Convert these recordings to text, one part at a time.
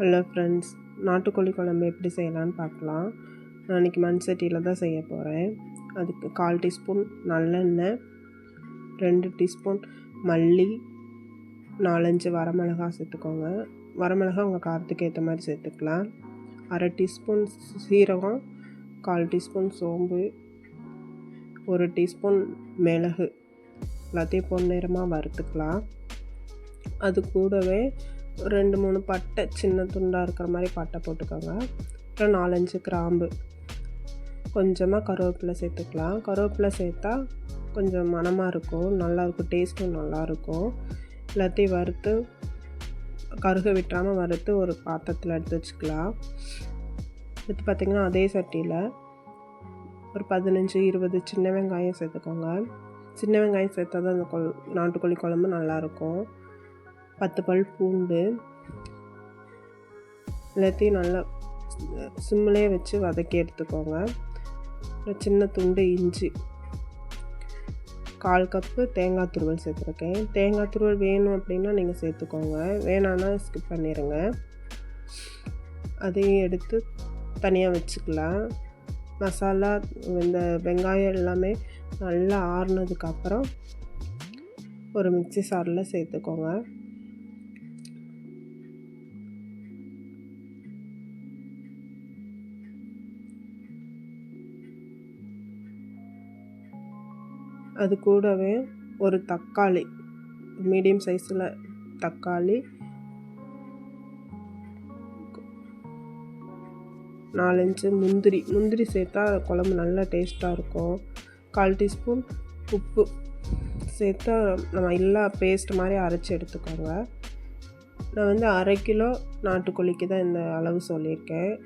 Hello friends நாட்டுக்கோழி குழம்பு எப்படி செய்யலான்னு பார்க்கலாம். நான் இன்றைக்கி மண் சட்டியில் தான் செய்ய போகிறேன் அதுக்கு கால் டீஸ்பூன் நல்லெண்ணெய் ரெண்டு டீஸ்பூன் மல்லி நாலஞ்சு வரமிளகா சேர்த்துக்கோங்க. வரமிளகா உங்கள் காரத்துக்கு ஏற்ற மாதிரி சேர்த்துக்கலாம். அரை டீஸ்பூன் சீரகம் கால் டீஸ்பூன் சோம்பு ஒரு டீஸ்பூன் மிளகு. எல்லாத்தையும் பொன்னிறமாக வறுத்துக்கலாம். அது கூடவே ரெண்டு மூணு பட்டை சின்ன துண்டாக இருக்கிற மாதிரி பட்டை போட்டுக்கோங்க. அப்புறம் நாலஞ்சு கிராம்பு. கொஞ்சமாக கருவேப்பிலை சேர்த்துக்கலாம். கருவேப்பிலை சேர்த்தா கொஞ்சம் மணமாக இருக்கும் நல்லாயிருக்கும் டேஸ்ட்டும் நல்லாயிருக்கும் எல்லாத்தையும் வறுத்து கருக விட்டுறாமல் வறுத்து ஒரு பாத்திரத்தில் எடுத்து வச்சுக்கலாம். எடுத்து பார்த்திங்கன்னா அதே சட்டியில் ஒரு பதினஞ்சு இருபது சின்ன வெங்காயம் சேர்த்துக்கோங்க. சின்ன வெங்காயம் சேர்த்தா தான் அந்த கொ நாட்டுக்கோழி குழம்பு நல்லாயிருக்கும் பத்து பல் பூண்டு எல்லாத்தையும் நல்லா சிம்மிலே வச்சு வதக்கி எடுத்துக்கோங்க. சின்ன துண்டு இஞ்சி கால் கப்பு தேங்காய் துருவல் சேர்த்துருக்கேன். தேங்காய் துருவல் வேணும் அப்படின்னா நீங்கள் சேர்த்துக்கோங்க. வேணான்னா ஸ்கிப் பண்ணிடுங்க அதையும் எடுத்து தனியாக வச்சுக்கலாம். மசாலா இந்த வெங்காயம் எல்லாமே நல்லா ஆறுனதுக்கப்புறம் ஒரு மிக்சி சாரில் சேர்த்துக்கோங்க. அது கூடவே ஒரு தக்காளி மீடியம் சைஸில் தக்காளி நாலஞ்சு முந்திரி. முந்திரி சேர்த்தா குழம்பு நல்லா டேஸ்ட்டாக இருக்கும். கால் டீஸ்பூன் உப்பு சேர்த்தா நம்ம எல்லா பேஸ்ட் மாதிரி அரைச்சி எடுத்துக்கோங்க. நான் வந்து அரை கிலோ நாட்டுக்கோழிக்கு தான் இந்த அளவு சொல்லியிருக்கேன்.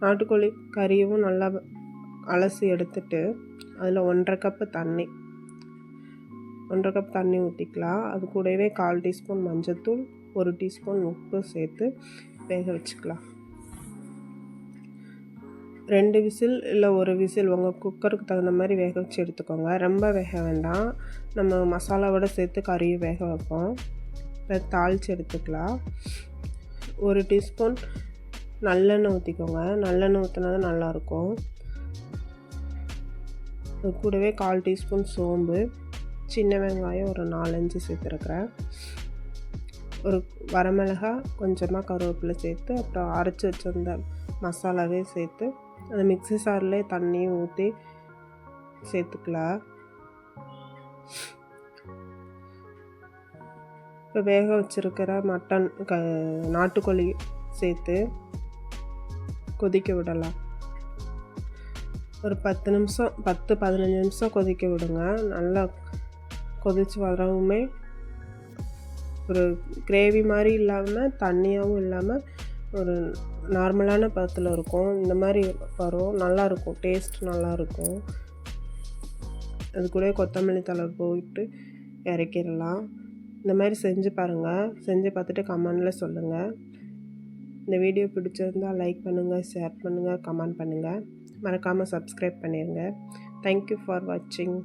நாட்டுக்கோழி கறியும் நல்லா அலசி எடுத்துட்டு அதில் ஒன்றரை கப்பு தண்ணி. ஒன்றரை கப் தண்ணி ஊற்றிக்கலாம் அது கூடவே கால் டீஸ்பூன் மஞ்சத்தூள் ஒரு டீஸ்பூன் உப்பு சேர்த்து வேக வச்சுக்கலாம். ரெண்டு விசில் இல்லை ஒரு விசில் உங்கள் குக்கருக்கு தகுந்த மாதிரி வேக வச்சு எடுத்துக்கோங்க. ரொம்ப வேக வேண்டாம். நம்ம மசாலாவோட சேர்த்து கறியும் வேக வைப்போம். இப்போ தாளித்து எடுத்துக்கலாம். ஒரு டீஸ்பூன் நல்லெண்ணெய் ஊற்றிக்கோங்க நல்லெண்ணெய் ஊற்றினா தான் நல்லாயிருக்கும் அது கூடவே கால் டீஸ்பூன் சோம்பு சின்ன வெங்காயம் ஒரு நாலஞ்சு சேர்த்துருக்குறேன். ஒரு வரமிளகா கொஞ்சமாக கருவேப்பிலை சேர்த்து அப்புறம் அரைச்சி வச்சிருந்த மசாலாவே சேர்த்து அந்த மிக்சி சாரில் தண்ணியும் ஊற்றி சேர்த்துக்கலாம். இப்போ வேக வச்சுருக்கிற மட்டன் க நாட்டுக்கோழி சேர்த்து கொதிக்க விடலாம். ஒரு பத்து நிமிஷம் பத்து பதினஞ்சு நிமிஷம் கொதிக்க விடுங்க. நல்லா கொதித்து வரவுமே ஒரு கிரேவி மாதிரி இல்லாமல் தண்ணியாகவும் இல்லாமல் ஒரு நார்மலான பதத்தில் இருக்கும். இந்த மாதிரி வரும். நல்லாயிருக்கும் டேஸ்ட் நல்லாயிருக்கும் அது கூட கொத்தமல்லி தலை போயிட்டு இறக்கிடலாம். இந்த மாதிரி செஞ்சு பாருங்கள் செஞ்சு பார்த்துட்டு கமெண்டில் சொல்லுங்கள் இந்த வீடியோ பிடிச்சிருந்தால் லைக் பண்ணுங்கள் ஷேர் பண்ணுங்கள் கமெண்ட் பண்ணுங்கள் மறக்காமல் சப்ஸ்கிரைப் பண்ணிடுங்க தேங்க்யூ ஃபார் வாட்சிங்